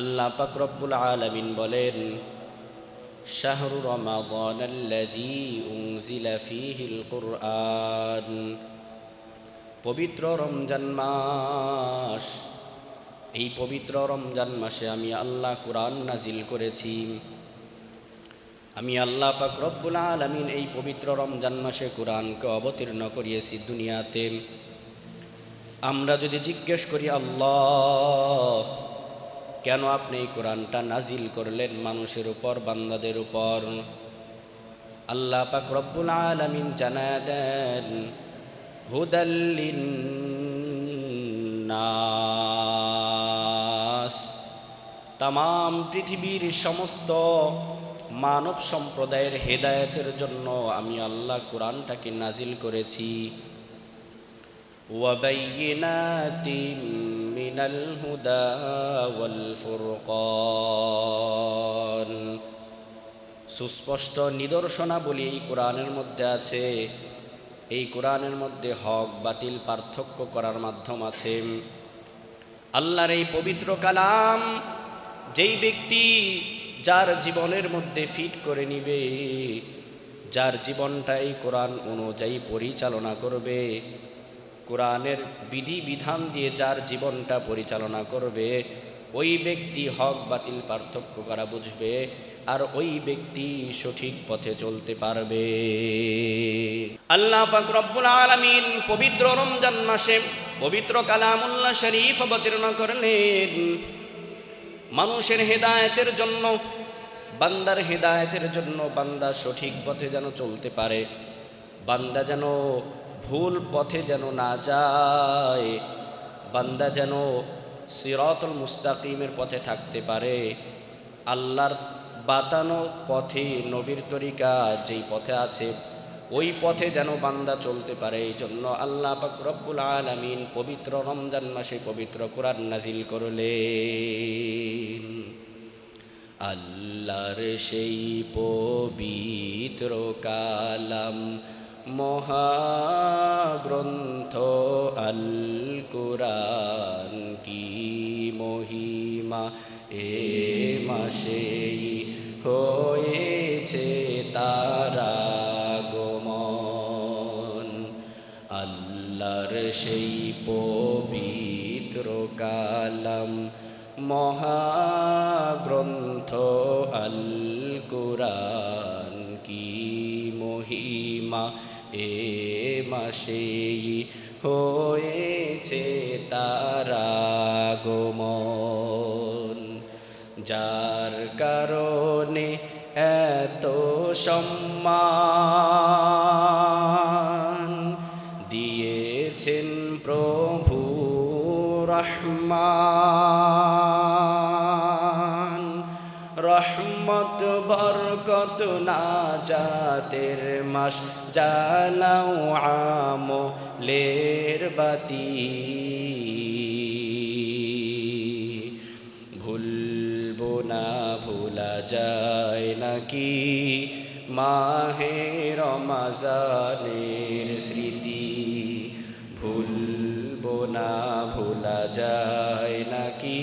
আল্লাহ পাক রব্বুল আলামিন বলেন, শাহরু ফীহিল কুরআন। পবিত্র রমজান মাস, এই পবিত্র রমজান মাসে আমি আল্লাহ কোরআন নাজিল করেছি। আমি আল্লাহ পাক রব্বুল আলামিন এই পবিত্র রমজান মাসে কোরআনকে অবতীর্ণ করিয়েছি দুনিয়াতে। আমরা যদি জিজ্ঞেস করি, আল্লাহ কেন আপনি এই কোরআনটা নাজিল করলেন মানুষের উপর, বান্দাদের উপর? আল্লাহ পাক রব্বুল আলামিন জানায় দেন হুদাল্লিন নাস তাম পৃথিবীর সমস্ত মানব সম্প্রদায়ের হেদায়েতের জন্য আমি আল্লাহ কোরআনটাকে নাজিল করেছি। وبينات من الهدى والفرقان সুস্পষ্ট নিদর্শনাবলী এই কোরআনের মধ্যে আছে এই কোরআনের মধ্যে হক বাতিল পার্থক্য করার মাধ্যম আছে আল্লাহর এই পবিত্র কালাম যেই ব্যক্তি যার জীবনের মধ্যে ফিট করে নিবে যার জীবনটা এই কোরআন অনুযায়ী পরিচালনা করবে কোরআনের বিধি বিধান দিয়ে যার জীবনটা পরিচালনা করবে, ওই ব্যক্তি হক, বাতিল, পার্থক্য করা বুঝবে আর ওই ব্যক্তি সঠিক পথে চলতে পারবে। আল্লাহ পাক রব্বুল আলামিন পবিত্র রমজান মাসে পবিত্র কালামুল্লাহ শরীফ অবতীর্ণ করলেন। মানুষের হেদায়েতের জন্য, বান্দার হেদায়েতের জন্য বান্দা সঠিক পথে যেন চলতে পারে। বান্দা যেন ভুল পথে যেন না যায়, বান্দা যেন সিরতুল মুস্তাকিমের পথে থাকতে পারে। আল্লাহর বাতানো পথে, নবীর তরিকা যেই পথে আছে, ওই পথে যেন বান্দা চলতে পারে। এই জন্য আল্লাহ রব্বুল আলামিন পবিত্র রমজান মাসে পবিত্র কোরআন নাজিল করলেন। আল্লাহর সেই পবিত্র কালাম মহাগ্রন্থ আল কুরআন কি মহিমা এ মাসেই হয়েছে তারা গমন আল্লাহর সেই পবিত্র কালাম মহাগ্রন্থ আল কুরআন কি মহিমা এ মাসেই হয়েছে তারা যার কারণে এত সম্মান বরকত না জাতের মাস জালাও আমলের বাতি। ভুলবো না, ভোলা যায় নাকি মাহে রমাজানের স্মৃতি? ভুলবো না, ভোলা যায় নাকি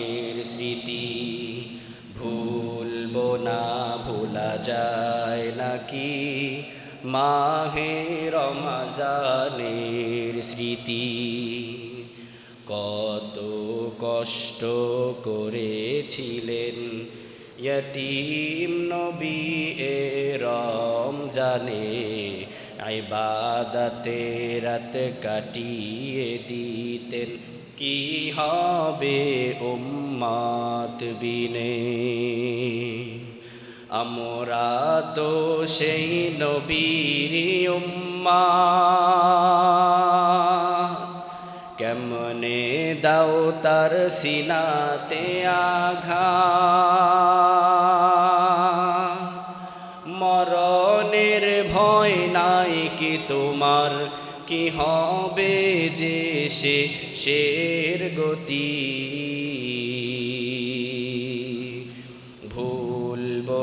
না ভোলা যায় নাকি? মাহে রমাজানের স্মৃতি। কত কষ্ট করেছিলেন ইয়তীম নবী এ রমজানে। আইবাদাতে রাত কাটিয়ে দিতেন কি হবে উম্মাত বিনে? আমরা তো সেই নবীর উম্মা। কেমনে দাও তার সিনাতে আঘা? মরণের ভয় নাই কি তোমার? কি হবে যে সে শের গতি?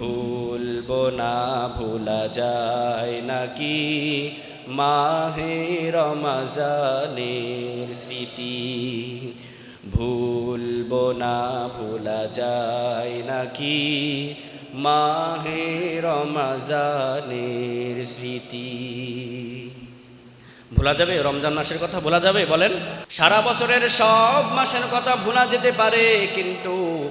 ভুলবো না, ভোলা যায় নাকি? মাহে রমাজানের স্মৃতি। ভুলবো না, ভোলা যায় নাকি? মাহে রমাজানের স্মৃতি। ভোলা যাবে? রমজান মাসের কথা ভোলা যাবে? বলেন। সারা বছরের সব মাসের কথা ভোলা যেতে পারে, কিন্তু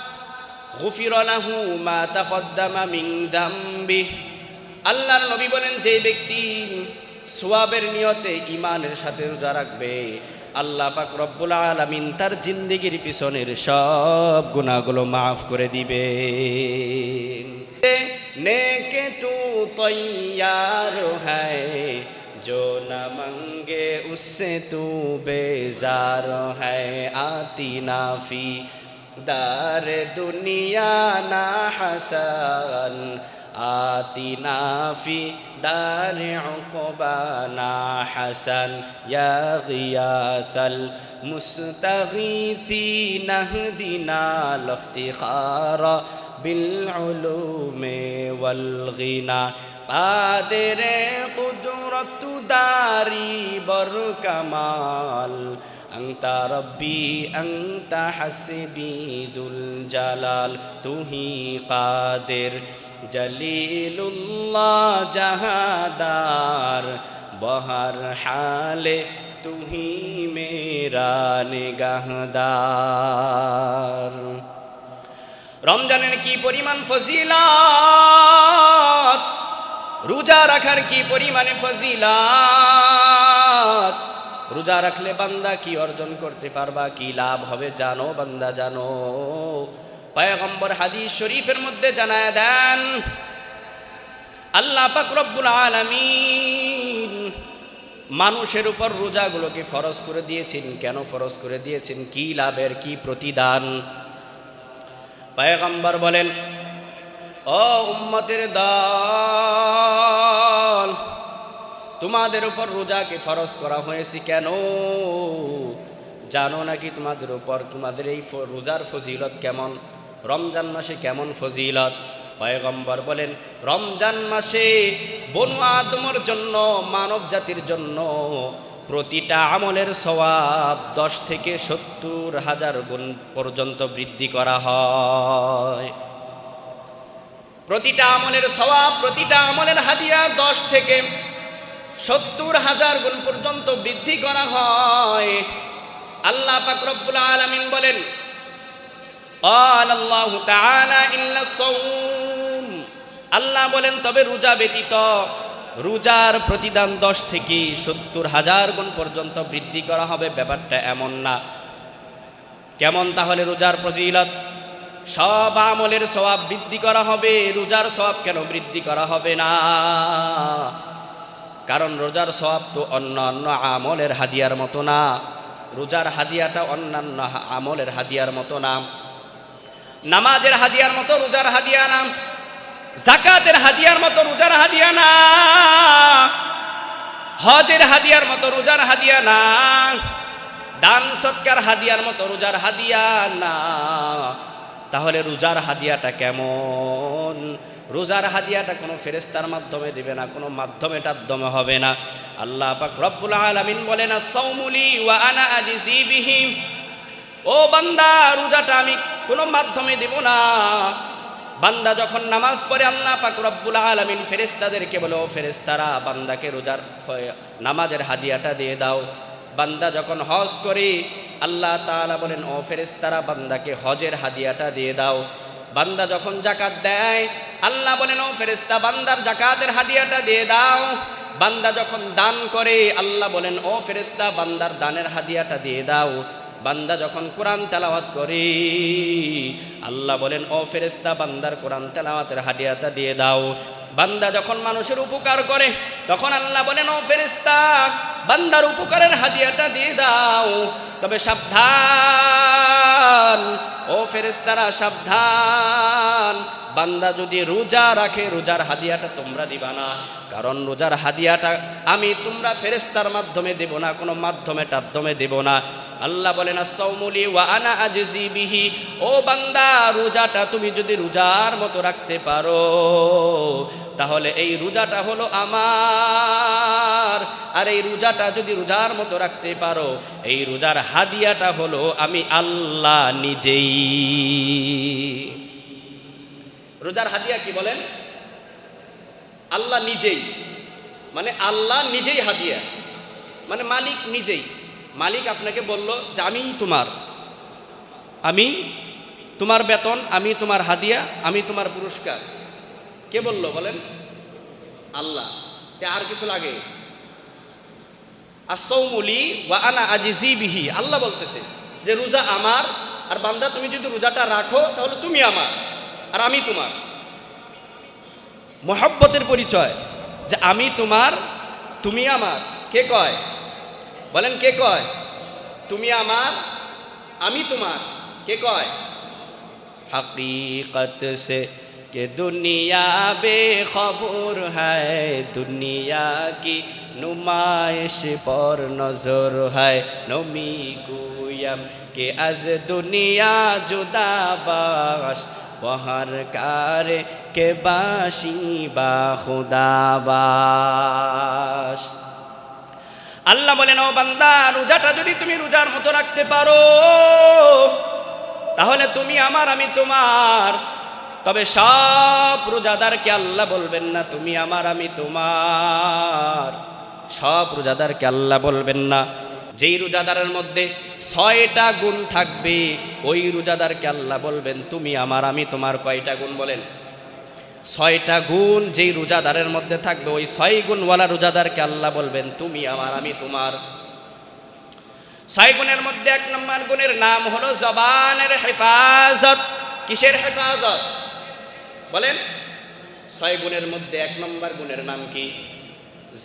গুফির লাহু মা তাকদ্দামা মিন আল্লাহর নবী বলেন, যে ব্যক্তি সোয়াবের নিয়তে ইমানের সাথে রোজা রাখবে, আল্লাহ পাক রব্বুল আলামিন তার জিন্দিগির পিছনের সব গুণাগুলো মাফ করে দিবে নেকে তু তৈয়ার হ্যায় জো না মাঙ্গে उससे তু বেজার है আতি নাফি دار دنيانا حسن آتنا في دار عقبانا حسن يا غياث المستغيثين اهدنا الافتخار بالعلوم والغنى قادر قدرة داري بركمال أنت ربي أنت حسبي ذو الجلال تهي قادر جليل الله جهادار بہر حال تو ہی میرا نگہدار রমজানের কি পরিমাণ ফজিলাত রোজা রাখার কি পরিমাণে ফজিলাত রোজা রাখলে বান্দা কি অর্জন করতে পারবা, কি লাভ হবে জানো বান্দা, জানো। পয়গম্বর হাদিস শরীফের মধ্যে জানায় দেন, আল্লাহ রব্বুল আলামিন মানুষের উপর রোজাগুলোকে ফরজ করে দিয়েছেন। কেন ফরজ করে দিয়েছেন? কি লাভের, কি প্রতিদান? পয়গম্বর বলেন, ও উম্মতের দল তোমাদের উপর রোজাকে ফরজ করা হয়েছে কেন? জানো নাকি তোমাদের উপর তোমাদের এই রোজার ফজিলত কেমন? রমজান মাসে কেমন ফজিলত? পয়গম্বর বলেন, রমজান মাসে বনু আদমর জন্য, মানব জাতির জন্য প্রতিটা আমলের সওয়াব দশ থেকে সত্তর হাজার গুণ পর্যন্ত বৃদ্ধি করা হয়। প্রতিটা আমলের সওয়াব, প্রতিটা আমলের হাদিয়া দশ থেকে সত্তর হাজার গুণ পর্যন্ত বৃদ্ধি করা হয়। আল্লাহ পাকরবুল আলমিন বলেন আল্লাহ বলেন, তবে রোজা ব্যতীত রোজার প্রতিদান দশ থেকে সত্তর হাজার গুণ পর্যন্ত বৃদ্ধি করা হবে। ব্যাপারটা এমন না। কেমন তাহলে রোজার ফজিলত? সব আমলের স্বভাব বৃদ্ধি করা হবে। রোজার স্বভাব কেন বৃদ্ধি করা হবে না? কারণ রোজার সব তো অন্য অন্য আমলের হাদিয়ার মতো না। রোজার হাদিয়াটা অন্যান্য আমলের হাদিয়ার মতো নাম নামাজের হাদিয়ার মতো রোজার হাদিয়া না। জাকাতের হাদিয়ার মতো রোজার হাদিয়া না। হজের হাদিয়ার মতো রোজার হাদিয়া না। দান সৎকার হাদিয়ার মতো রোজার হাদিয়া না। তাহলে রোজার হাদিয়াটা কেমন? রোজার হাদিয়াটা কোনো ফেরেস্তার মাধ্যমে দিবে না, কোনো মাধ্যমে টাধ্যমে হবে না। আল্লাহ পাক রব্বুল আলামিন না সৌমুলি ওয়া আনা আজিজি বিহিম। ও বান্দা, রোজাটা আমি কোনো মাধ্যমে দেব না। বান্দা যখন নামাজ পড়ে, আল্লাহ পাক রব্বুল আলামিন ফেরেস্তাদেরকে বলে, ও ফেরেস্তারা বান্দাকে রোজার নামাজের হাদিয়াটা দিয়ে দাও। বান্দা যখন হজ করে, আল্লাহ তাআলা বলেন, ও ফেরেস্তারা বান্দাকে হজের হাদিয়াটা দিয়ে দাও। বান্দা যখন জাকাত দেয়, আল্লাহ বলেন, ও ফেরেস্তা বান্দার জাকাতের হাদিয়াটা দিয়ে দাও। বান্দা যখন দান করে, আল্লাহ বলেন, ও ফেরেস্তা বান্দার দানের হাদিয়াটা দিয়ে দাও। বান্দা যখন কোরআন তেলাওয়াত করে, আল্লাহ বলেন, ও ফেরেস্তা বান্দার কোরআন তেলাওয়াতের হাদিয়াটা দিয়ে দাও। বান্দা যখন মানুষের উপকার করে, তখন আল্লাহ বলেন, ও ফেরেস্তা বান্দার উপকারের হাদিয়াটা দিয়ে দাও। তবে সাবধান, ও ফেরেস্তারা সাবধান। বান্দা যদি রোজা রাখে, রোজার হাদিয়াটা তোমরা দিবা না। কারণ রোজার হাদিয়াটা আমি তোমরা ফেরেস্তার মাধ্যমে দেব না, কোনো মাধ্যমে টাধ্যমে দেব না। আল্লাহ বলেন সৌমুলি ওয়া আনা আজিজি বিহি। ও বান্দা, রোজাটা তুমি যদি রোজার মতো রাখতে পারো তাহলে এই রোজাটা হলো আমার। আর এই রোজাটা যদি রোজার মতো রাখতে পারো, এই রোজার হাদিয়াটা হলো আমি আল্লাহ নিজেই। রোজার হাদিয়া কি বলেন? আল্লাহ নিজেই। মানে আল্লাহ নিজেই হাদিয়া। মানে মালিক নিজেই। মালিক আপনাকে বলল যে আমি তোমার। আমি তোমার বেতন, আমি তোমার হাদিয়া, আমি তোমার পুরস্কার। কে বলল বলেন? আল্লাহ। তে আর কিছু লাগে? বা বিহি। আল্লাহ বলতেছে যে, রোজা আমার, আর বান্দা, তুমি যদি রোজাটা রাখো, তাহলে তুমি আমার, আর আমি তোমার। মহাব্বতের পরিচয় যে, আমি তোমার, তুমি আমার। কে কয়? বলেন কে কয়? তুমি আমার, আমি তোমার। কে কয়? হাকিকত সে کہ دنیا بے خبر ہے دنیا کی نمائش پر نظر ہے نمی گویم کہ از دنیا جدا باش بہر کار کے باشی با خدا باش আল্লাহ বলেন ও বান্দা রোজাটা যদি তুমি রোজার মতো রাখতে পারো তাহলে তুমি আমার আমি তোমার তবে সব রোজাদারকে আল্লাহ বলবেন না, তুমি আমার, আমি তোমার। সব রোজাদারকে আল্লাহ বলবেন না, যেই রোজাদারের মধ্যে ছয়টা গুণ থাকবে, ওই রোজাদারকে আল্লাহ বলবেন, তুমি আমার, আমি তোমার। কয়টা গুণ বলেন? ছয়টা গুণ যেই রোজাদারের মধ্যে থাকবে, ওই ছয় গুণওয়ালা রোজাদারকে আল্লাহ বলবেন, তুমি আমার, আমি তোমার। ছয় গুণের মধ্যে এক নম্বর গুণের নাম হলো জবানের হেফাজত। কিসের হেফাজত? বলেন, ছয় গুণের মধ্যে এক নম্বর গুণের নাম কি?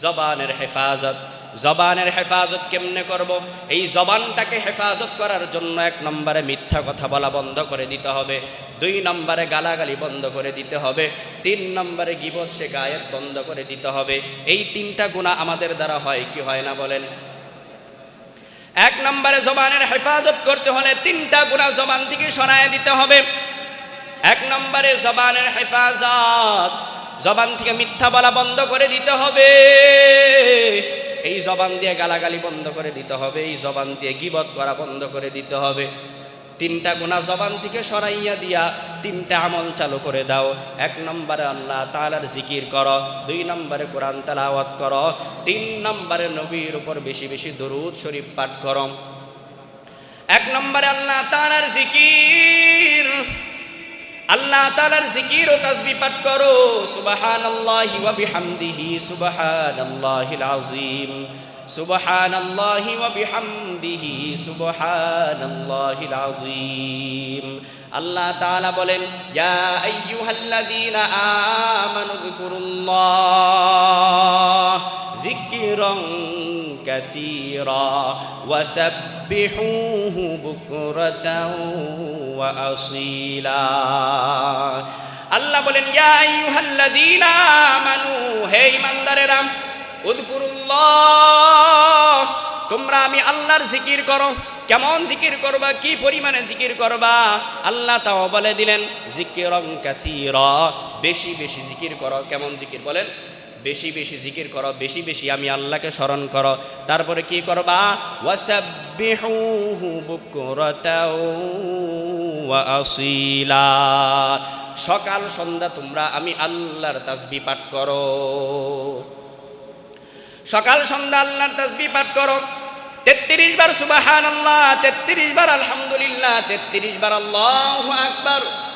জবানের হেফাজত। জবানের হেফাজত কেমনে করব? এই জবানটাকে হেফাজত করার জন্য এক নম্বরে মিথ্যা কথা বলা বন্ধ করে দিতে হবে। দুই নম্বরে গালাগালি বন্ধ করে দিতে হবে। তিন নম্বরে গিবত সে গায়েত বন্ধ করে দিতে হবে। এই তিনটা গুণা আমাদের দ্বারা হয় কি হয় না বলেন? এক নম্বরে জবানের হেফাজত করতে হলে তিনটা গুণা জবান থেকে সরায় দিতে হবে। এক নম্বরে জবানের হেফাজত। জবান থেকে মিথ্যা বলা বন্ধ করে দিতে হবে। এই জবান দিয়ে গালাগালি বন্ধ করে দিতে হবে। এই জবান দিয়ে গিবত করা বন্ধ করে দিতে হবে। তিনটা গুণা জবান থেকে সরাইয়া দিয়া তিনটা আমল চালু করে দাও। এক নম্বরে আল্লাহ তালার জিকির করো। দুই নম্বরে কোরআন তালাওয়াত করো। তিন নম্বরে নবীর উপর বেশি বেশি দরুদ শরীফ পাঠ করো। এক নম্বরে আল্লাহ তালার জিকির আল্লাহ তালার জিকির ও তাসবি পাঠ করো। সুবাহান আল্লাহি ওয়া বিহামদিহি সুবাহান আল্লাহিল আযীম সুবহান আল্লাহি ওয়া বিহামদিহি সুবহান আল্লাহিল আযীম। আল্লাহ তাআলা বলেন, ইয়া আইয়ুহাল্লাযীনা আমানু যিকুরুল্লাহ, যিকরান كثيرا وسبحوه بكرة وأصيلا আল্লাহ বলেন ইয়া আইয়ুহাল্লাযীনা আমানু হে ঈমানদারেরা উযকুরুল্লাহ তোমরা আমি আল্লাহর জিকির করো কেমন জিকির করবা কি পরিমাণে জিকির করবা আল্লাহ তাও বলে দিলেন জিকিরং কাসীরা বেশি বেশি জিকির করো কেমন জিকির বলেন বেশি বেশি জিকির করো, বেশি বেশি আমি আল্লাহকে স্মরণ করো। তারপরে কি করবা? সকাল, সন্ধ্যা তোমরা আমি আল্লাহর তাসবিহ পাঠ করো। সকাল, সন্ধ্যা আল্লাহর তাসবিহ পাঠ করো। তেত্রিশ বার সুবাহান আল্লাহ তেত্রিশ বার আলহামদুলিল্লাহ, তেত্রিশ বার আল্লাহ আকবার।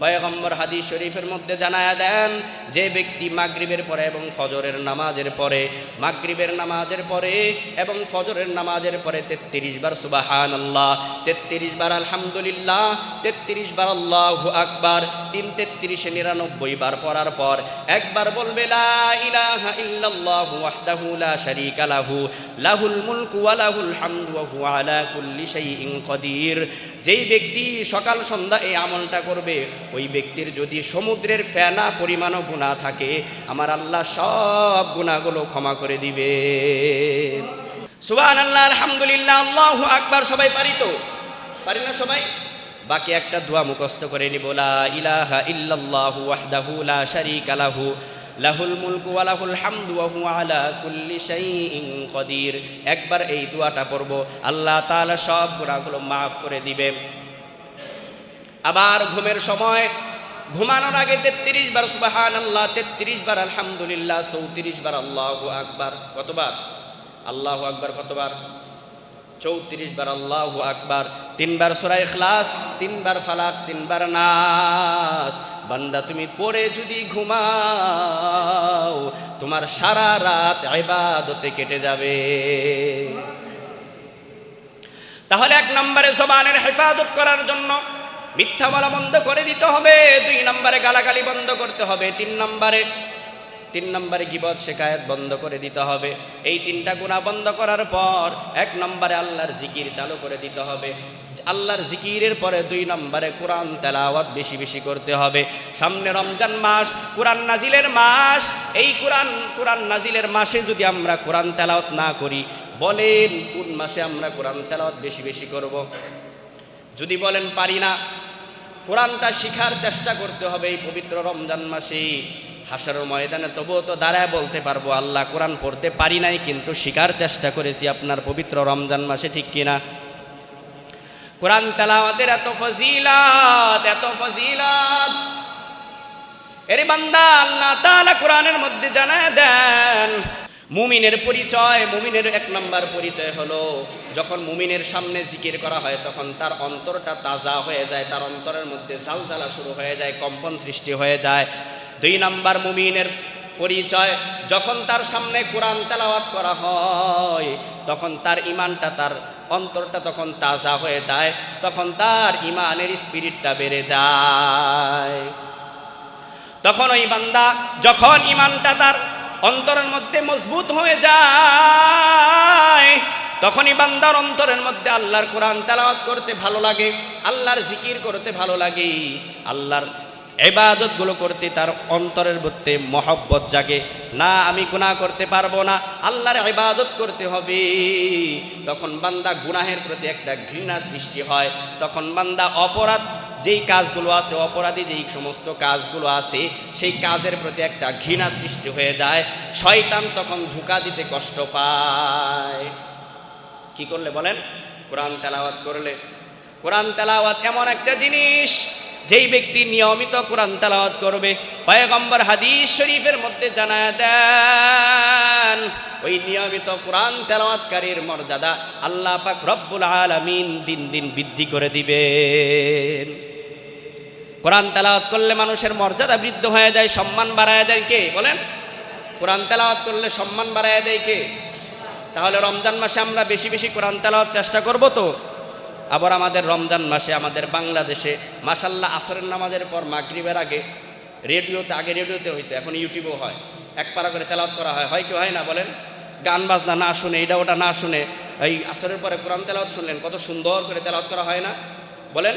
পয়গম্বর হাদিস শরীফের মধ্যে জানায়া দেন, যে ব্যক্তি মাগরিবের পরে এবং ফজরের নামাজের পরে, মাগরিবের নামাজের পরে এবং ফজরের নামাজের পরে তেত্রিশ বার সুবাহান আল্লাহ তেত্রিশ বার আলহামদুলিল্লাহ, তেত্রিশ বার আল্লাহ আকবার, তিন তেত্রিশে নিরানব্বই বার পড়ার পর একবার বলবে, লা লা লাহু, লাহুল লাহুল যেই ব্যক্তি সকাল সন্ধ্যা এই আমলটা করবে ওই ব্যক্তির যদি সমুদ্রের ফেনা পরিমাণও গুণা থাকে, আমার আল্লাহ সব গুণাগুলো ক্ষমা করে দিবে। সুবহান আল্লাহ আলহামদুলিল্লাহ, আল্লাহু আকবার, সবাই পারি তো? পারি না সবাই? বাকি একটা দোয়া মুখস্থ করে নিব, লা ইলাহা ইল্লাল্লাহু ওয়াহদাহু লা শারীকা লাহু, লাহুল মুলকু ওয়া লাহুল হামদু ওয়া হুয়া আলা কুল্লি শাইইন কাদির। একবার এই দোয়াটা পড়ব, আল্লাহ তাআলা সব গুনাহগুলো মাফ করে দিবে। আবার ঘুমের সময়, ঘুমানোর আগে তেত্রিশ বার সুবাহান আল্লাহ তেত্রিশ বার, আলহামদুলিল্লাহ, চৌত্রিশ বার, আল্লাহ আকবার। কতবার? আল্লাহ আকবার কতবার? চৌত্রিশ বার, আল্লাহ আকবার। তিনবার সুরা ইখলাস তিনবার ফালাক তিনবার নাস। বান্দা, তুমি পড়ে যদি ঘুমাও, তোমার সারা রাত ইবাদতে কেটে যাবে। তাহলে এক নম্বরে জবানের হেফাজত করার জন্য মিথ্যা বলা বন্ধ করে দিতে হবে। দুই নম্বরে গালাগালি বন্ধ করতে হবে। তিন নম্বরে তিন নম্বরে গিবত শেখায়ত বন্ধ করে দিতে হবে। এই তিনটা গুণা বন্ধ করার পর এক নম্বরে আল্লাহর জিকির চালু করে দিতে হবে। আল্লাহর জিকিরের পরে দুই নম্বরে কোরআন তেলাওয়াত বেশি বেশি করতে হবে। সামনে রমজান মাস, কোরআন নাজিলের মাস। এই কোরআন কোরআন নাজিলের মাসে যদি আমরা কোরআন তেলাওয়াত না করি, বলেন কোন মাসে আমরা কোরআন তেলাওয়াত বেশি বেশি করব? যদি বলেন পারি না কোরআনটা শিখার চেষ্টা করতে হবে এই পবিত্র রমজান মাসে। হাসার ময়দানে তবুও তো দাঁড়ায় বলতে পারব, আল্লাহ কোরআন পড়তে পারি নাই, কিন্তু শিখার চেষ্টা করেছি আপনার পবিত্র রমজান মাসে, ঠিক কিনা কোরআন তেলাওয়াতের এত ফজিলাত এত ফজিলাত। এরে বান্দা, আল্লাহ তাআলা কোরআনের মধ্যে জানায় দেন মুমিনের পরিচয়, মুমিনের এক নম্বর পরিচয় হলো, যখন মুমিনের সামনে জিকির করা হয়, তখন তার অন্তরটা তাজা হয়ে যায়, তার অন্তরের মধ্যে জ্বালা শুরু হয়ে যায়, কম্পন সৃষ্টি হয়ে যায়। দুই নাম্বার মুমিনের পরিচয়, যখন তার সামনে কোরআন তেলাওয়াত করা হয়, তখন তার ইমানটা, তার অন্তরটা তখন তাজা হয়ে যায়, তখন তার ইমানের স্পিরিটটা বেড়ে যায়। তখন ওই বান্দা, যখন ইমানটা তার অন্তরের মধ্যে মজবুত হয়ে যায়। তখনই বান্দার অন্তরের মধ্যে আল্লাহর কোরআন তেলাওয়াত করতে ভালো লাগে, আল্লাহর জিকির করতে ভালো লাগে, আল্লাহর এবাদতগুলো করতে তার অন্তরের মধ্যে মহব্বত জাগে। না, আমি গুনাহ করতে পারব না, আল্লাহর ইবাদত করতে হবে। তখন বান্দা গুনাহের প্রতি একটা ঘৃণা সৃষ্টি হয়, তখন বান্দা অপরাধ যেই কাজগুলো আছে, অপরাধী যেই সমস্ত কাজগুলো আছে, সেই কাজের প্রতি একটা ঘৃণা সৃষ্টি হয়ে যায়। শয়তান তখন ধোকা দিতে কষ্ট পায়। কি করলে বলেন? কোরআন তেলাওয়াত করলে। কোরআন তেলাওয়াত এমন একটা জিনিস, যেই ব্যক্তি নিয়মিত কোরআন তেলাওয়াত করবে। পয়গম্বর হাদিস শরীফের মধ্যে জানায় দেন, ওই নিয়মিত কোরআন তেলাওয়াতকারীর মর্যাদা আল্লাহ পাক রব্বুল আলামিন দিন দিন বৃদ্ধি করে দিবেন। কোরআন তেলাওয়াত করলে মানুষের মর্যাদা বৃদ্ধ হয়ে যায়, সম্মান বাড়ায় দেয় কে? বলেন। কোরআন তেলাওয়াত করলে সম্মান বাড়ায় দেয় কে? তাহলে রমজান মাসে আমরা বেশি বেশি কোরআন তেলাওয়াত চেষ্টা করব তো? আবার আমাদের রমজান মাসে আমাদের বাংলাদেশে মাসাল্লাহ আসরের নামাজের পর মাগরিবের আগে, রেডিওতে আগে রেডিওতে হইতো, এখন ইউটিউবেও হয়। এক পারা করে তেলাওয়াত করা হয় হয় কি হয় না বলেন? গান বাজনা না শুনে, এটা ওটা না শুনে, এই আসরের পরে কোরআন তেলাওয়াত শুনলেন, কত সুন্দর করে তেলাওয়াত করা হয় না? বলেন।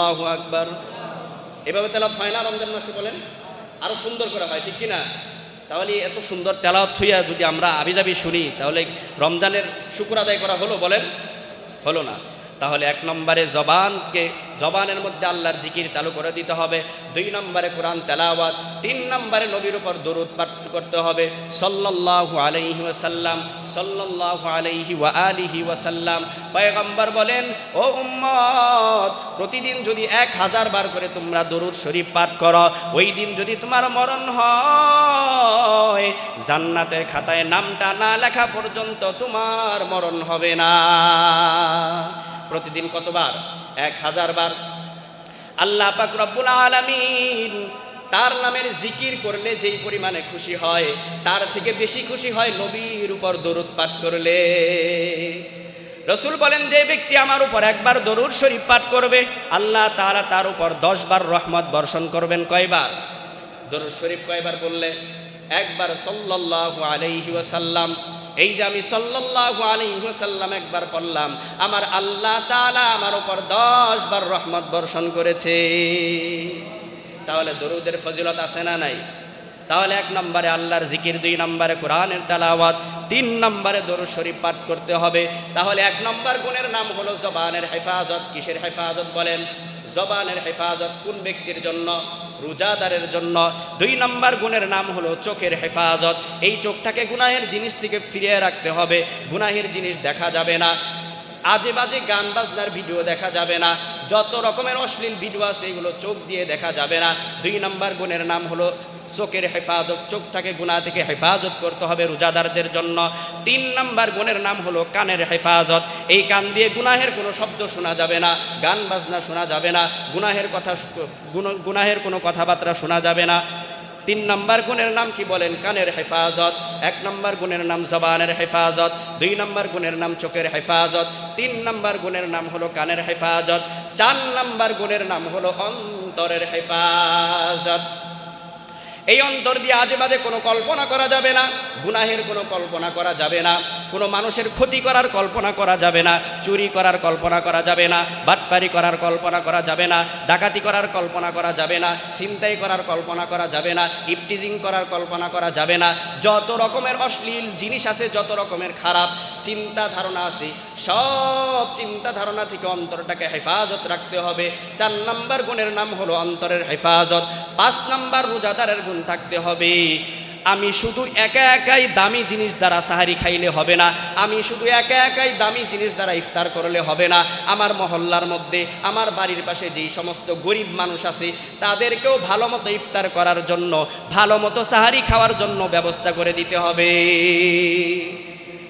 আল্লাহ আকবার। এভাবে তেলাত হয় না, রমজান মাসে বলেন। আরও সুন্দর করে হয়, ঠিক কিনা? তাহলে এত সুন্দর তেলাওয়াত হইয়া যদি আমরা আবিজাবি শুনি, তাহলে রমজানের শুকুর আদায় করা হলো বলেন? হলো না। তাহলে এক নম্বরে জবানকে, জবানের মধ্যে আল্লাহর জিকির চালু করে দিতে হবে। দুই নম্বরে কোরআন তেলাওয়াত, তিন নম্বরে নবীর উপর দরুদ পাঠ করতে হবে। সল্লাল্লাহু আলাইহি ওয়াসাল্লাম, সল্লাল্লাহু আলাইহি ওয়া আলিহি ওয়াসাল্লাম। পয়গম্বর বলেন, ও উম্মত, প্রতিদিন যদি এক হাজার বার করে তোমরা দরুদ শরীফ পাঠ করো, ওই দিন যদি তোমার মরণ হয়, জান্নাতের খাতায় নামটা না লেখা পর্যন্ত তোমার মরণ হবে না। প্রতিদিন কতবার? এক হাজার বার। আল্লাহ পাক রব্বুল আলামিন তার নামের জিকির করলে যেই পরিমাণে খুশি হয়, তার থেকে বেশি খুশি হয় নবীর উপর দরুদ পাঠ করলে। রসুল বলেন, যে ব্যক্তি আমার উপর একবার দরুদ শরীফ পাঠ করবে, আল্লাহ তারা তার উপর দশ বার রহমত বর্ষণ করবেন কয়বার? দরুদ শরীফ কয়বার বললে? একবার সাল্লাল্লাহু আলাইহি ওয়াসাল্লাম। এই যে আমি সাল্লাল্লাহু আলাইহি ওয়াসাল্লাম একবার পড়লাম, আমার আল্লাহ তাআলা আমার উপর দশ বার রহমত বর্ষণ করেছে। তাহলে দরুদের ফজিলত আছে না নাই? তাহলে এক নম্বরে আল্লাহর জিকির, দুই নম্বরে কোরআনের তালাওয়াত, তিন নম্বরে দরু শরীফ পাঠ করতে হবে। তাহলে এক নম্বর গুণের নাম হলো জবানের হেফাজত। কিসের হেফাজত বলেন? জবানের হেফাজত কোন ব্যক্তির জন্য? রোজাদারের জন্য। দুই নম্বর গুণের নাম হলো চোখের হেফাজত। এই চোখটাকে গুনাহের জিনিস থেকে ফিরিয়ে রাখতে হবে। গুনাহের জিনিস দেখা যাবে না। আজে বাজে গান বাজনার ভিডিও দেখা যাবে না। যত রকমের অশ্লীল ভিডিও আছে, এগুলো চোখ দিয়ে দেখা যাবে না। দুই নম্বর গুণের নাম হলো চোখের হেফাজত, চোখটাকে গুণা থেকে হেফাজত করতে হবে রোজাদারদের জন্য। তিন নম্বর গুণের নাম হলো কানের হেফাজত। এই কান দিয়ে গুনাহের কোনো শব্দ শোনা যাবে না, গান বাজনা শোনা যাবে না, গুনাহের কথা গুনাহের কোনো কথাবার্তা শোনা যাবে না। তিন নম্বর গুণের নাম কি বলেন? কানের হেফাজত। এক নম্বর গুণের নাম জবানের হেফাজত। দুই নম্বর গুণের নাম চোখের হেফাজত। তিন নম্বর গুণের নাম হলো কানের হেফাজত। চার নম্বর গুণের নাম হলো অন্তরের হেফাজত। এই অন্তর দিয়ে আজে বাজে কোনো কল্পনা করা যাবে না, গুনাহের কোনো কল্পনা করা যাবে না, কোনো মানুষের ক্ষতি করার কল্পনা করা যাবে না, চুরি করার কল্পনা করা যাবে না, বাটপারি করার কল্পনা করা যাবে না, ডাকাতি করার কল্পনা করা যাবে না, ছিনতাই করার কল্পনা করা যাবে না, ইপটিজিং করার কল্পনা করা যাবে না, যত রকমের অশ্লীল জিনিস আছে, যত রকমের খারাপ চিন্তা ধারণা আছে, সব চিন্তা ধারণা থেকে অন্তরটাকে হেফাজত রাখতে হবে। চার নাম্বার গুণের নাম হলো অন্তরের হেফাজত, পাঁচ নাম্বার রোজাদারের গুণ থাকতে হবে। আমি শুধু একা একাই দামি জিনিস দ্বারা সাহারি খাইলে হবে না। আমি শুধু একা একাই দামি জিনিস দ্বারা ইফতার করলে হবে না। আমার মহল্লার মধ্যে, আমার বাড়ির পাশে যেই সমস্ত গরিব মানুষ আছে, তাদেরকেও ভালো মতো ইফতার করার জন্য, ভালো মতো সাহারি খাওয়ার জন্য ব্যবস্থা করে দিতে হবে।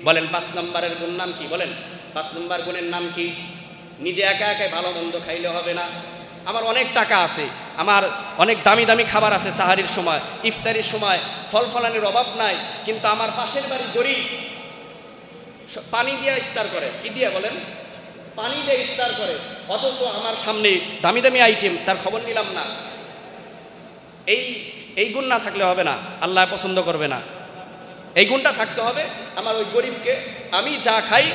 বলেন, পাঁচ নম্বরের গুণ নাম কি? বলেন, পাঁচ নম্বর গুণের নাম কি? নিজে একা একাই ভালো মন্দ খাইলে হবে না। আমার অনেক টাকা আছে, আমার অনেক দামি দামি খাবার আছে সাহারির সময়, ইফতারির সময়, ফল ফলানির অভাব নাই, কিন্তু আমার পাশের বাড়ি গরিব। পানি দিয়ে ইফতার করে, কি দিয়ে বলেন? পানি দিয়ে ইফতার করে, অথচ আমার সামনে দামি দামি আইটেম তার খবর নিলাম না। এই এই গুণ না থাকলে হবে না, আল্লাহ পছন্দ করবে না। এই গুণটা থাকতে হবে, আমার ওই গরিবকে আমি যা খাই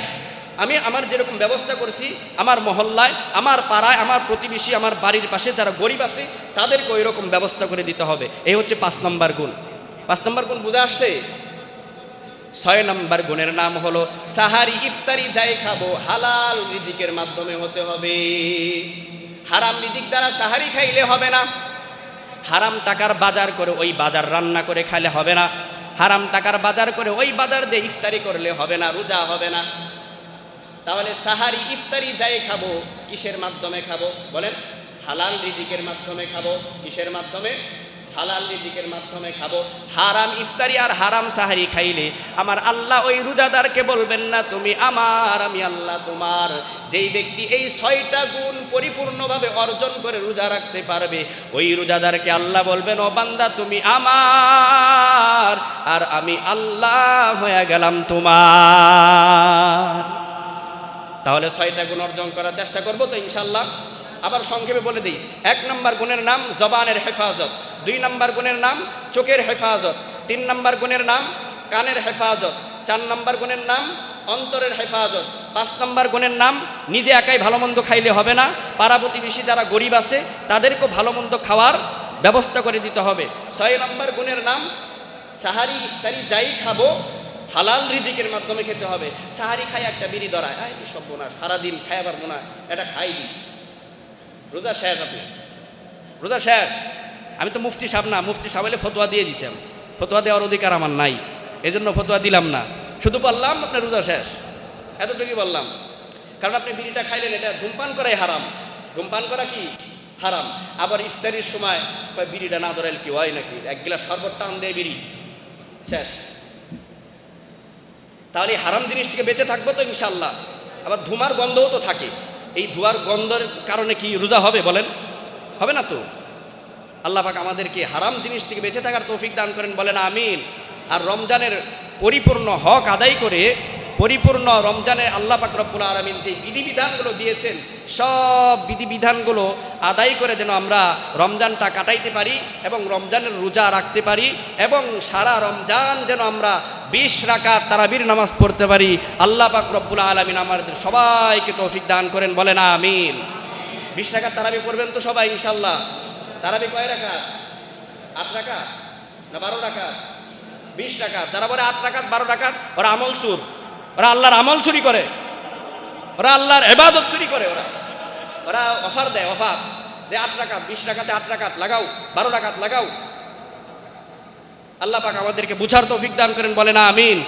আমি আমার যেরকম ব্যবস্থা করেছি, আমার মহল্লায়, আমার পাড়ায়, আমার প্রতিবেশী, আমার বাড়ির পাশে যারা গরিব আছে, তাদেরকে ওই রকম ব্যবস্থা করে দিতে হবে। এই হচ্ছে পাঁচ নম্বর গুণ। পাঁচ নম্বর গুণ বুঝে আসছে? ছয় নম্বর গুণের নাম হলো, সাহারি ইফতারি যাই খাব, হালাল রিজিকের মাধ্যমে হতে হবে। হারাম রিজিক দ্বারা সাহারি খাইলে হবে না। হারাম টাকার বাজার করে ওই বাজার রান্না করে খাইলে হবে না। হারাম টাকার বাজার করে ওই বাজার দিয়ে ইফতারি করলে হবে না, রোজা হবে না। তাহলে সাহারি ইফতারি যাই খাব, কিসের মাধ্যমে খাব? বলেন, হালাল রিজিকের মাধ্যমে খাব, কিসের মাধ্যমে? হালাল রিজিকের মাধ্যমে খাব। হারাম ইফতারি আর হারাম সাহারি খাইলে আমার আল্লাহ ওই রোজাদারকে বলবেন না, তুমি আমার, আমি আল্লাহ তোমার। যেই ব্যক্তি এই ছয়টা গুণ পরিপূর্ণভাবে অর্জন করে রোজা রাখতে পারবে, ওই রোজাদারকে আল্লাহ বলবেন, ও বান্দা, তুমি আমার আর আমি আল্লাহ হয়ে গেলাম তোমার। তাহলে ছয়টা গুণ অর্জন করার চেষ্টা করব তো ইনশাল্লাহ আবার সংক্ষেপে বলে দিই, এক নম্বর গুণের নাম জবানের হেফাজত, দুই নম্বর গুণের নাম চোখের হেফাজত, তিন নম্বর গুণের নাম কানের হেফাজত, চার নম্বর গুণের নাম অন্তরের হেফাজত, পাঁচ নম্বর গুণের নাম নিজে একাই ভালো মন্দ খাইলে হবে না পাড়া প্রতিবেশী যারা গরিব আছে, তাদেরকেও ভালো মন্দ খাওয়ার ব্যবস্থা করে দিতে হবে। ছয় নম্বর গুণের নাম সাহারি ইফতারি যাই খাব হালাল রিজিকের মাধ্যমে খেতে হবে। সাহারি খাই একটা বিড়ি ধরায়। আয় সব বোনা সারাদিন খাই আবার বোনা এটা খাই রোজা শেষ আপনি? রোজা শেষ? আমি তো মুফতি সাহেব না। মুফতি সাহেব হলে ফতোয়া দিয়ে দিতাম। ফতোয়া দেওয়ার অধিকার আমার নাই। এই জন্য ফতোয়া দিলাম না। শুধু বললাম, আপনার রোজা শেষ। এতটুকুই বললাম। কারণ আপনি বিড়িটা খাইলেন, এটা ধূমপান করাই হারাম। ধূমপান করা কি? হারাম। আবার ইফতারির সময় বিড়িটা না ধরাইল কি হয় নাকি? এক গিলাস শরবত টান দেয় বিড়ি। শেষ। তাহলে এই হারাম জিনিস থেকে বেঁচে থাকব তো ইনশাল্লাহ আবার ধুমার গন্ধও তো থাকে। এই ধোয়ার গন্ধের কারণে কি রোজা হবে বলেন? হবে না তো? আল্লাহ পাক আমাদেরকে হারাম জিনিস থেকে বেঁচে থাকার তৌফিক দান করেন, বলেন আমিন। আর রমজানের পরিপূর্ণ হক আদায় করে পরিপূর্ণ রমজানের আল্লাহ পাক রব্বুল আলমিন যে বিধিবিধানগুলো দিয়েছেন, সব বিধিবিধানগুলো আদায় করে যেন আমরা রমজানটা কাটাইতে পারি এবং রমজানের রোজা রাখতে পারি এবং সারা রমজান যেন আমরা বিশ রাকাত তারাবির নামাজ পড়তে পারি। আল্লাহ পাক রব্বুল আলমিন আমাদের সবাইকে তৌফিক দান করেন, বলেন আমিন। বিশ রাকাত তারাবি পড়বেন তো সবাই ইনশাল্লাহ তারাবি কয় রাকাত? আট রাকাত না বারো রাকাত? বিশ টাকা যারা বলে আট রাকাত, বারো রাকাত, ওরা আমল চুর ওরা আল্লাহর আমল চুরি করে। ওরা আল্লাহর এবাদত চুরি করে ওরা। ওরা অফার দেয়, অফার। যে আট টাকা বিশ টাকাতে আট টাকাত লাগাও, বারো টাকাত লাগাও। আল্লাহ পাক আমাদেরকে বুঝার তৌফিক দান করেন, বলে না, আমিন।